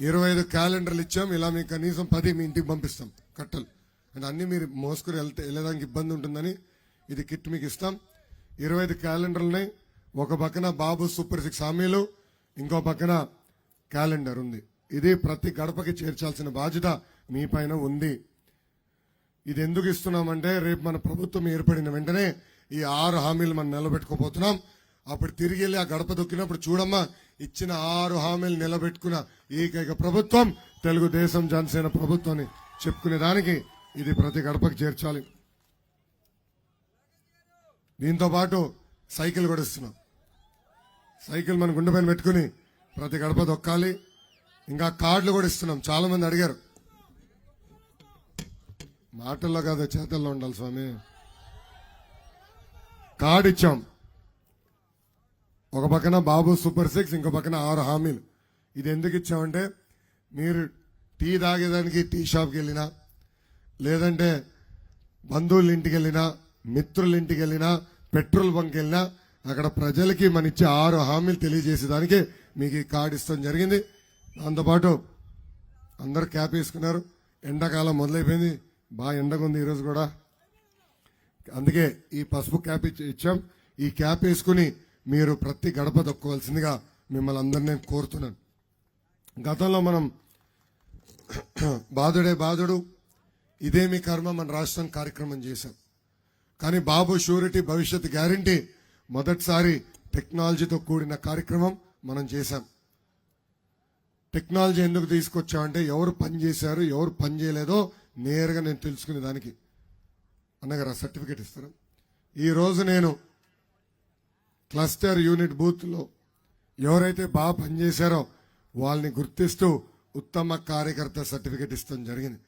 ఇరవై ఐదు క్యాలెండర్లు ఇచ్చాం. ఇలా మీకు కనీసం పది మీ ఇంటికి పంపిస్తాం. కట్టలు. అంటే అన్ని మీరు మోసుకుని వెళ్తే వెళ్ళడానికి ఇబ్బంది ఉంటుందని ఇది కిట్ మీకు ఇస్తాం. ఇరవై ఐదు క్యాలెండర్లున్నాయి. ఒక పక్కన బాబు సూపర్ సిక్స్ హామీలు ఇంకో పక్కన క్యాలెండర్ ఉంది. ఇది ప్రతి గడపకి చేర్చాల్సిన బాధ్యత మీ పైన ఉంది. ఇది ఎందుకు ఇస్తున్నామంటే రేపు మన ప్రభుత్వం ఏర్పడిన వెంటనే ఈ ఆరు హామీలు మనం నిలబెట్టుకోబోతున్నాం. అప్పుడు తిరిగి వెళ్ళి ఆ గడప దొక్కినప్పుడు చూడమ్మా ఇచ్చిన ఆరు హామీలు నిలబెట్టుకున్న ఏకైక ప్రభుత్వం తెలుగుదేశం జనసేన ప్రభుత్వాన్ని చెప్పుకునే దానికి ఇది ప్రతి గడపకి చేర్చాలి. దీంతో పాటు సైకిల్ కూడా ఇస్తున్నాం. సైకిల్ మన గుండె పైన పెట్టుకుని ప్రతి గడప దొక్కాలి. ఇంకా కార్డులు కూడా ఇస్తున్నాం. చాలా మంది అడిగారు. మాటల్లో కాదు చేతల్లో ఉండాలి స్వామి. కార్డు ఇచ్చాం. ఒక పక్కన బాబు సూపర్ సిక్స్ ఇంకో పక్కన ఆరు హామీలు. ఇది ఎందుకు ఇచ్చామంటే మీరు టీ తాగేదానికి టీ షాప్కి వెళ్ళినా లేదంటే బంధువుల ఇంటికి వెళ్ళినా మిత్రుల ఇంటికి వెళ్ళినా పెట్రోల్ బంక్ వెళ్ళినా అక్కడ ప్రజలకి మన ఇచ్చే ఆరు హామీలు తెలియజేసేదానికి మీకు ఈ కార్డు ఇస్తాం జరిగింది. దాంతోపాటు అందరు క్యాప్ వేసుకున్నారు. ఎండాకాలం మొదలైపోయింది. బాగా ఎండగా ఉంది ఈరోజు కూడా. అందుకే ఈ పసుపు క్యాప్ ఇచ్చి- ఇచ్చాం. ఈ క్యాప్ వేసుకుని మీరు ప్రతి గడప దొక్కవలసిందిగా మిమ్మల్ని అందరినీ నేను కోరుతున్నాను. గతంలో మనం బాధుడే బాధుడు ఇదేమి కర్మ మన రాష్ట్రం కార్యక్రమం చేశాం. కానీ బాబు షూరిటీ భవిష్యత్ గ్యారంటీ మొదటిసారి టెక్నాలజీతో కూడిన కార్యక్రమం మనం చేశాం. టెక్నాలజీ ఎందుకు తీసుకొచ్చామంటే ఎవరు పని చేశారు ఎవరు పని చేయలేదో నేరుగా నేను తెలుసుకునే దానికి అన్నగారు సర్టిఫికేట్ ఇస్తారు. ఈరోజు నేను క్లస్టర్ యూనిట్ బూత్లో ఎవరైతే బాగా పనిచేశారో వాళ్ళని గుర్తిస్తూ ఉత్తమ కార్యకర్త సర్టిఫికేట్ ఇస్తాం జరిగింది.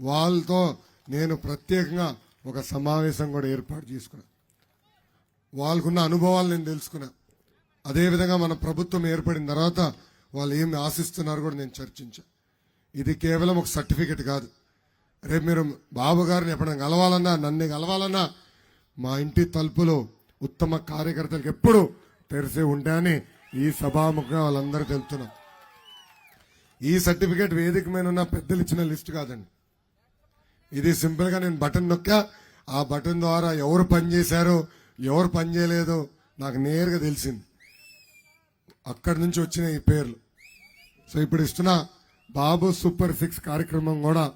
వాళ్ళతో నేను ప్రత్యేకంగా ఒక సమావేశం కూడా ఏర్పాటు చేసుకున్నా. వాళ్ళకున్న అనుభవాలు నేను తెలుసుకున్నా. అదేవిధంగా మన ప్రభుత్వం ఏర్పడిన తర్వాత వాళ్ళు ఏమి ఆశిస్తున్నారు కూడా నేను చర్చించా. ఇది కేవలం ఒక సర్టిఫికెట్ కాదు. రేపు మీరు బాబు గారిని ఎప్పుడైనా కలవాలన్నా నన్ను కలవాలన్నా మా ఇంటి తలుపులు ఉత్తమ కార్యకర్తలకు ఎప్పుడు తెరిసి ఉంటాయని ఈ సభాముఖంగా వాళ్ళందరూ తెలుపుతున్నాం ఈ సర్టిఫికేట్ వేదిక మీద ఉన్న పెద్దలు ఇచ్చిన లిస్ట్ కాదండి. ఇది సింపుల్గా నేను బటన్ నొక్కా ఆ బటన్ ద్వారా ఎవరు పనిచేశారు ఎవరు పని చేయలేదో నాకు నేరుగా తెలిసింది. అక్కడి నుంచి వచ్చిన ఈ పేర్లు. సో ఇప్పుడు ఇస్తున్న బాబు సూపర్ సిక్స్ కార్యక్రమం కూడా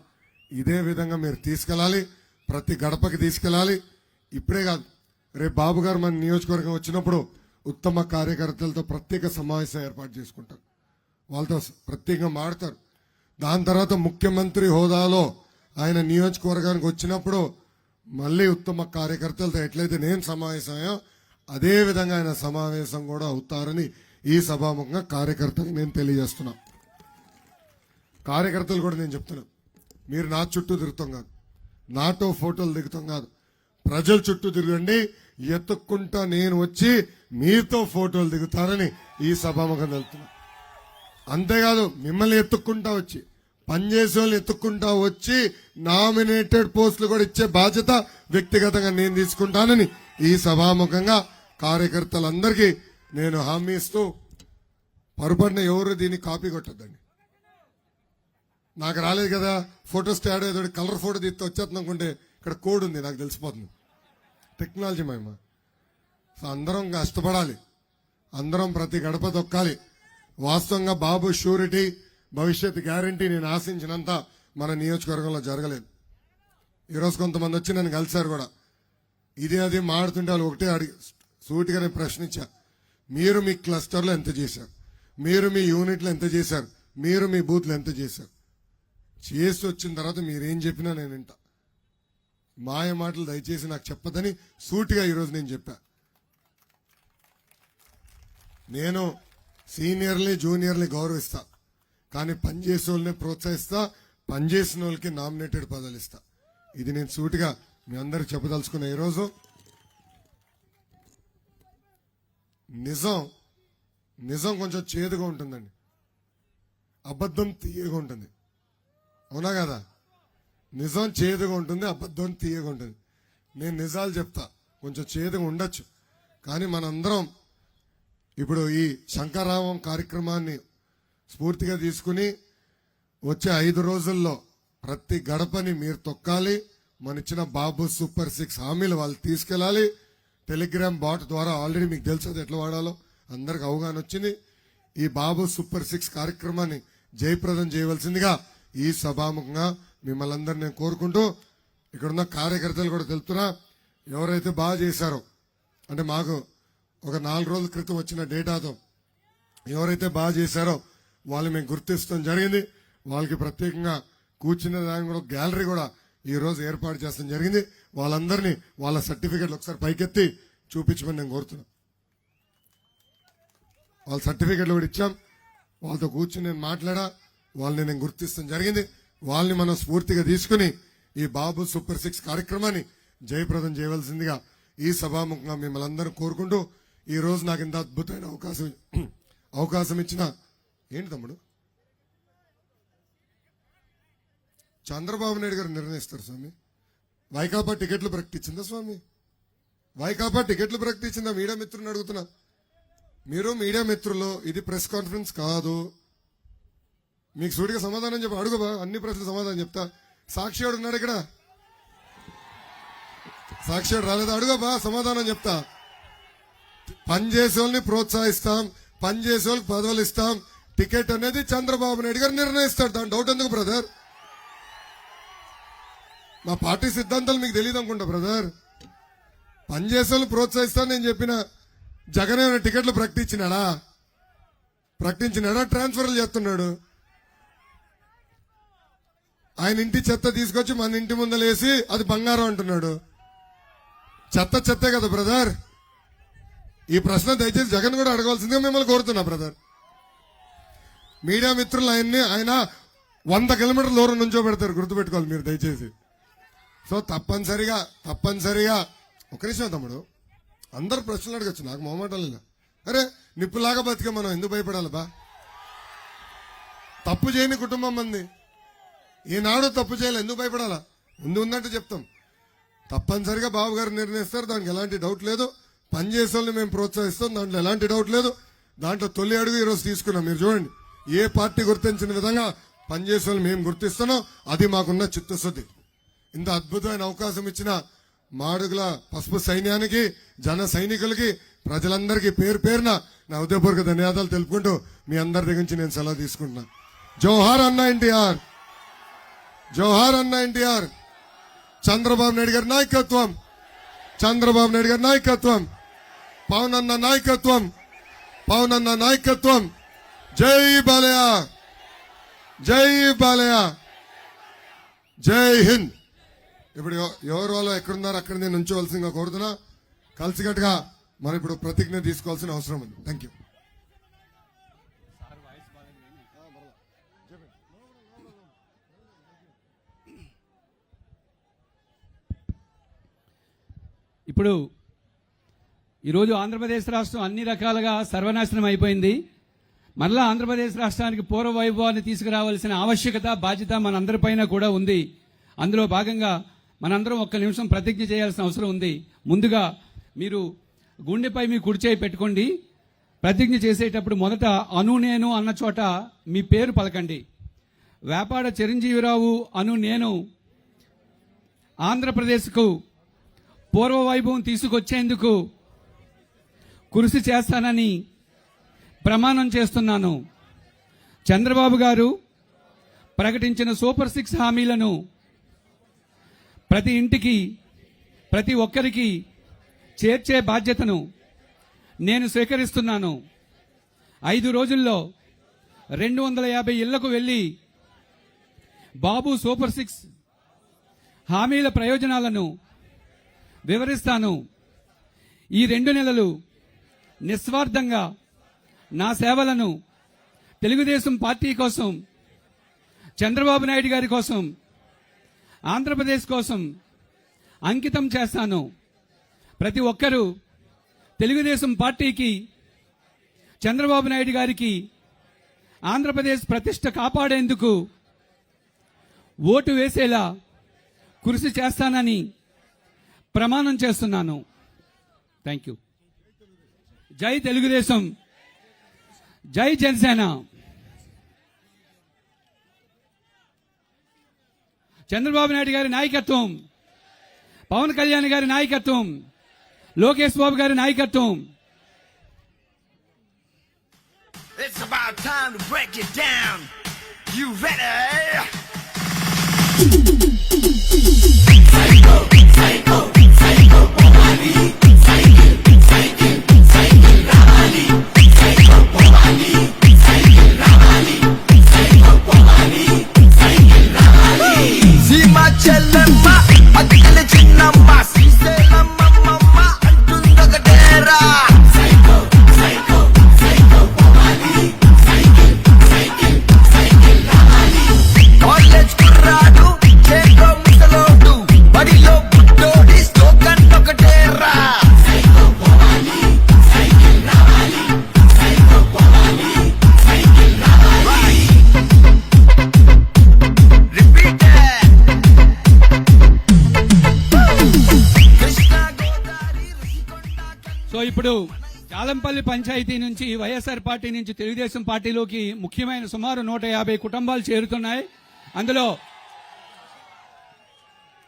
ఇదే విధంగా మీరు తీసుకెళ్ళాలి ప్రతి గడపకి తీసుకెళ్ళాలి. ఇప్పుడే కాదు రేపు బాబు గారు మన నియోజకవర్గం వచ్చినప్పుడు ఉత్తమ కార్యకర్తలతో ప్రత్యేక సమావేశం ఏర్పాటు చేసుకుంటారు. వాళ్ళతో ప్రత్యేకంగా మాడతారు దాని తర్వాత ముఖ్యమంత్రి హోదాలో ఆయన నియోజకవర్గానికి వచ్చినప్పుడు మళ్ళీ ఉత్తమ కార్యకర్తలతో ఎట్లయితే నేను సమావేశమయ్యో అదే విధంగా ఆయన సమావేశం కూడా అవుతారని ఈ సభాముఖంగా కార్యకర్తలకు నేను తెలియజేస్తున్నా. కార్యకర్తలు కూడా నేను చెప్తున్నా. మీరు నా చుట్టూ తిరుగుతాం కాదు. నాతో ఫోటోలు దిగుతాం కాదు. ప్రజల చుట్టూ తిరగండి. ఎత్తుక్కుంటా నేను వచ్చి మీతో ఫోటోలు దిగుతానని ఈ సభాముఖం వెళ్తున్నా అంతేకాదు మిమ్మల్ని ఎత్తుక్కుంటా వచ్చి పనిచేసే వాళ్ళని ఎత్తుక్కుంటా వచ్చి నామినేటెడ్ పోస్టులు కూడా ఇచ్చే బాధ్యత వ్యక్తిగతంగా నేను తీసుకుంటానని ఈ సభాముఖంగా కార్యకర్తలందరికీ నేను హామీ ఇస్తూ పొరపాటున ఎవరు దీన్ని కాపీ కొట్టద్దండి. నాకు రాలేదు కదా ఫోటో స్టాడ్ ఏదో కలర్ ఫోటో తీస్తే వచ్చేస్తుంది అనుకుంటే ఇక్కడ కోడ్ ఉంది నాకు తెలిసిపోతుంది. టెక్నాలజీ మహిమ. సో అందరం కష్టపడాలి. అందరం ప్రతి గడప తొక్కాలి. వాస్తవంగా బాబు షూరిటీ భవిష్యత్ గ్యారంటీ నేను ఆశించినంత మన నియోజకవర్గంలో జరగలేదు. ఈరోజు కొంతమంది వచ్చి నన్ను కలిశారు కూడా. ఇదే అది మాడుతుంటే వాళ్ళు ఒకటే అడిగి సూటిగానే ప్రశ్నించా. మీరు మీ క్లస్టర్లో ఎంత చేశారు? మీరు మీ యూనిట్లో ఎంత చేశారు? మీరు మీ బూత్లు ఎంత చేశారు? చేసి వచ్చిన తర్వాత మీరేం చెప్పినా నేను వింటా. మాయ మాటలు దయచేసి నాకు చెప్పదని సూటిగా ఈరోజు నేను చెప్పా. నేను సీనియర్ని జూనియర్ని గౌరవిస్తా. కానీ పనిచేసే వాళ్ళని ప్రోత్సహిస్తా పనిచేసిన వాళ్ళకి నామినేటెడ్ పదాలు ఇస్తా. ఇది నేను సూటిగా మీ అందరికి చెప్పదలుచుకున్న ఈరోజు. నిజం నిజం కొంచెం చేదుగా ఉంటుందండి. అబద్ధం తీయగా ఉంటుంది. అవునా కదా? నిజం చేదుగా ఉంటుంది అబద్ధం తీయగా ఉంటుంది. నేను నిజాలు చెప్తా. కొంచెం చేదుగా ఉండొచ్చు. కానీ మనందరం ఇప్పుడు ఈ శంకరావం కార్యక్రమాన్ని స్ఫూర్తిగా తీసుకుని వచ్చే ఐదు రోజుల్లో ప్రతి గడపని మీరు తొక్కాలి. మన ఇచ్చిన బాబు సూపర్ సిక్స్ హామీలు వాళ్ళు తీసుకెళ్ళాలి. టెలిగ్రామ్ బాట్ ద్వారా ఆల్రెడీ మీకు తెలుసు ఎట్లా వాడాలో. అందరికి అవగాహన వచ్చింది. ఈ బాబు సూపర్ సిక్స్ కార్యక్రమాన్ని జయప్రదం చేయవలసిందిగా ఈ సభాముఖంగా మిమ్మల్ని అందరు నేను కోరుకుంటూ ఇక్కడున్న కార్యకర్తలు కూడా తెలుపుతున్నా ఎవరైతే బాగా చేశారో అంటే మాకు ఒక నాలుగు రోజుల క్రితం వచ్చిన డేటాతో ఎవరైతే బాగా చేశారో వాళ్ళు మేము గుర్తిస్తాం జరిగింది. వాళ్ళకి ప్రత్యేకంగా కూర్చునే దాని కూడా గ్యాలరీ కూడా ఈ రోజు ఏర్పాటు చేస్తాం జరిగింది. వాళ్ళందరినీ వాళ్ళ సర్టిఫికెట్లు ఒకసారి పైకెత్తి చూపించమని నేను కోరుతున్నాను. వాళ్ళ సర్టిఫికెట్లు కూడా ఇచ్చాం. వాళ్ళతో కూర్చుని నేను మాట్లాడా వాళ్ళని నేను గుర్తిస్తాం జరిగింది. వాళ్ళని మనం స్ఫూర్తిగా తీసుకుని ఈ బాబు సూపర్ సిక్స్ కార్యక్రమాన్ని జయప్రదం చేయవలసిందిగా ఈ సభాముఖంగా మిమ్మల్ని అందరూ కోరుకుంటూ ఈ రోజు నాకు ఇంత అద్భుతమైన అవకాశం అవకాశం ఇచ్చిన ఏంటి తమ్ముడు? చంద్రబాబు నాయుడు గారు నిర్ణయిస్తారు స్వామి. వైకాపా టికెట్లు ప్రకటించిందా స్వామి? వైకాపా టికెట్లు ప్రకటించిందా? మీడియా మిత్రుని అడుగుతున్నా. మీరు మీడియా మిత్రులు ఇది ప్రెస్ కాన్ఫరెన్స్ కాదు. మీకు సూటిగా సమాధానం చెప్ప అడుగుబా అన్ని ప్రశ్నలు సమాధానం చెప్తా. సాక్షివాడు ఉన్నాడు ఇక్కడ. సాక్షివాడు రాలేదా? అడుగుబా సమాధానం చెప్తా. పనిచేసే వాళ్ళని ప్రోత్సహిస్తాం పనిచేసే వాళ్ళకి పదవులు ఇస్తాం. టికెట్ అనేది చంద్రబాబు నాయుడు గారు నిర్ణయిస్తాడు దాని డౌట్ ఎందుకు బ్రదర్ మా పార్టీ సిద్ధాంతాలు మీకు తెలియదు అనుకుంటా బ్రదర్ పని చేసే వాళ్ళు ప్రోత్సహిస్తాను నేను చెప్పిన. జగన్ ఏమైనా టికెట్లు ప్రకటించినాడా? ప్రకటించినాడా? ట్రాన్స్ఫర్లు చేస్తున్నాడు. ఆయన ఇంటి చెత్త తీసుకొచ్చి మన ఇంటి ముందలేసి అది బంగారం అంటున్నాడు. చెత్త చెత్తే కదా బ్రదర్ ఈ ప్రశ్న దయచేసి జగన్ కూడా అడగవలసిందిగా మిమ్మల్ని కోరుతున్నా బ్రదర్ మీడియా మిత్రులు ఆయన్ని ఆయన వంద కిలోమీటర్ల దూరం నుంచో పెడతారు గుర్తుపెట్టుకోవాలి మీరు దయచేసి. సో తప్పనిసరిగా తప్పనిసరిగా ఒక నిమిషం తమ్ముడు. అందరు ప్రశ్నలు అడగచ్చు నాకు మొహమాటం లేదు. అరే నిప్పులాగా బతికే మనం ఎందుకు భయపడాలి బా? తప్పు చేయని కుటుంబం మంది. ఈనాడు తప్పు చేయాలి ఎందుకు భయపడాలా? ముందు ఉందంటే చెప్తాం. తప్పనిసరిగా బాబు గారు నిర్ణయిస్తారు దానికి ఎలాంటి డౌట్ లేదు. పనిచేసే వాళ్ళని మేము ప్రోత్సహిస్తాం దాంట్లో ఎలాంటి డౌట్ లేదు. దాంట్లో తొలి అడుగు ఈరోజు తీసుకున్నాం మీరు చూడండి. ఏ పార్టీ గుర్తించిన విధంగా పనిచేసే వాళ్ళు మేము గుర్తిస్తున్నాం అది మాకున్న చిత్తశుద్ధి. ఇంత అద్భుతమైన అవకాశం ఇచ్చిన మాడుగుల పసుపు సైన్యానికి జన సైనికులకి ప్రజలందరికీ పేరు పేరున నా ఉదయపూర్వక ధన్యవాదాలు తెలుపుకుంటూ మీ అందరి దగ్గర నుంచి నేను సెలవు తీసుకుంటున్నాను. జోహార్ అన్న ఎన్టీఆర్. జోహార్ అన్న ఎన్టీఆర్ చంద్రబాబు నాయుడు గారి నాయకత్వం చంద్రబాబు నాయుడు గారి నాయకత్వం పవన్ అన్న నాయకత్వం పవన్ అన్న నాయకత్వం. జై బాలయ్య జై బాలయ్య జై హింద్. ఇప్పుడు ఎవరు వాళ్ళు ఎక్కడున్నారు అక్కడ నేను ఉంచవలసిందిగా కోరుతున్నా. కలిసికట్టుగా మనం ఇప్పుడు ప్రతిజ్ఞ తీసుకోవాల్సిన అవసరం ఉంది. థ్యాంక్ యూ ఇప్పుడు ఈరోజు ఆంధ్రప్రదేశ్ రాష్ట్రం అన్ని రకాలుగా సర్వనాశనం అయిపోయింది. మరలా ఆంధ్రప్రదేశ్ రాష్ట్రానికి పూర్వ వైభవాన్ని తీసుకురావాల్సిన ఆవశ్యకత బాధ్యత మనందరిపైన కూడా ఉంది. అందులో భాగంగా మనందరం ఒక్క నిమిషం ప్రతిజ్ఞ చేయాల్సిన అవసరం ఉంది. ముందుగా మీరు గుండెపై మీ కుడిచేయి పెట్టుకోండి. ప్రతిజ్ఞ చేసేటప్పుడు మొదట అను నేను అన్న చోట మీ పేరు పలకండి. వేపాడ చిరంజీవిరావు అను నేను ఆంధ్రప్రదేశ్కు పూర్వ వైభవం తీసుకొచ్చేందుకు కృషి చేస్తానని ప్రమాణం చేస్తున్నాను. చంద్రబాబు గారు ప్రకటించిన సూపర్ సిక్స్ హామీలను ప్రతి ఇంటికి ప్రతి ఒక్కరికి చేర్చే బాధ్యతను నేను స్వీకరిస్తున్నాను. ఐదు రోజుల్లో రెండు వందల యాభై ఇళ్ళకు వెళ్ళి బాబు సూపర్ సిక్స్ హామీల ప్రయోజనాలను వివరిస్తాను. ఈ రెండు నెలలు నిస్వార్థంగా నా సేవలను తెలుగుదేశం పార్టీ కోసం చంద్రబాబు నాయుడు గారి కోసం ఆంధ్రప్రదేశ్ కోసం అంకితం చేస్తాను. ప్రతి ఒక్కరూ తెలుగుదేశం పార్టీకి చంద్రబాబు నాయుడు గారికి ఆంధ్రప్రదేశ్ ప్రతిష్ట కాపాడేందుకు ఓటు వేసేలా కృషి చేస్తానని ప్రమాణం చేస్తున్నాను. థ్యాంక్ యూ జై తెలుగుదేశం. జై జనసేన. చంద్రబాబు నాయుడు గారి నాయకత్వం. పవన్ కళ్యాణ్ గారి నాయకత్వం. లోకేష్ బాబు గారి నాయకత్వం. It's about time to break it down. You ready? ఇప్పుడు జాలంపల్లి పంచాయతీ నుంచి వైఎస్ఆర్ పార్టీ నుంచి తెలుగుదేశం పార్టీలోకి ముఖ్యమైన సుమారు నూట యాభై కుటుంబాలు చేరుతున్నాయి. అందులో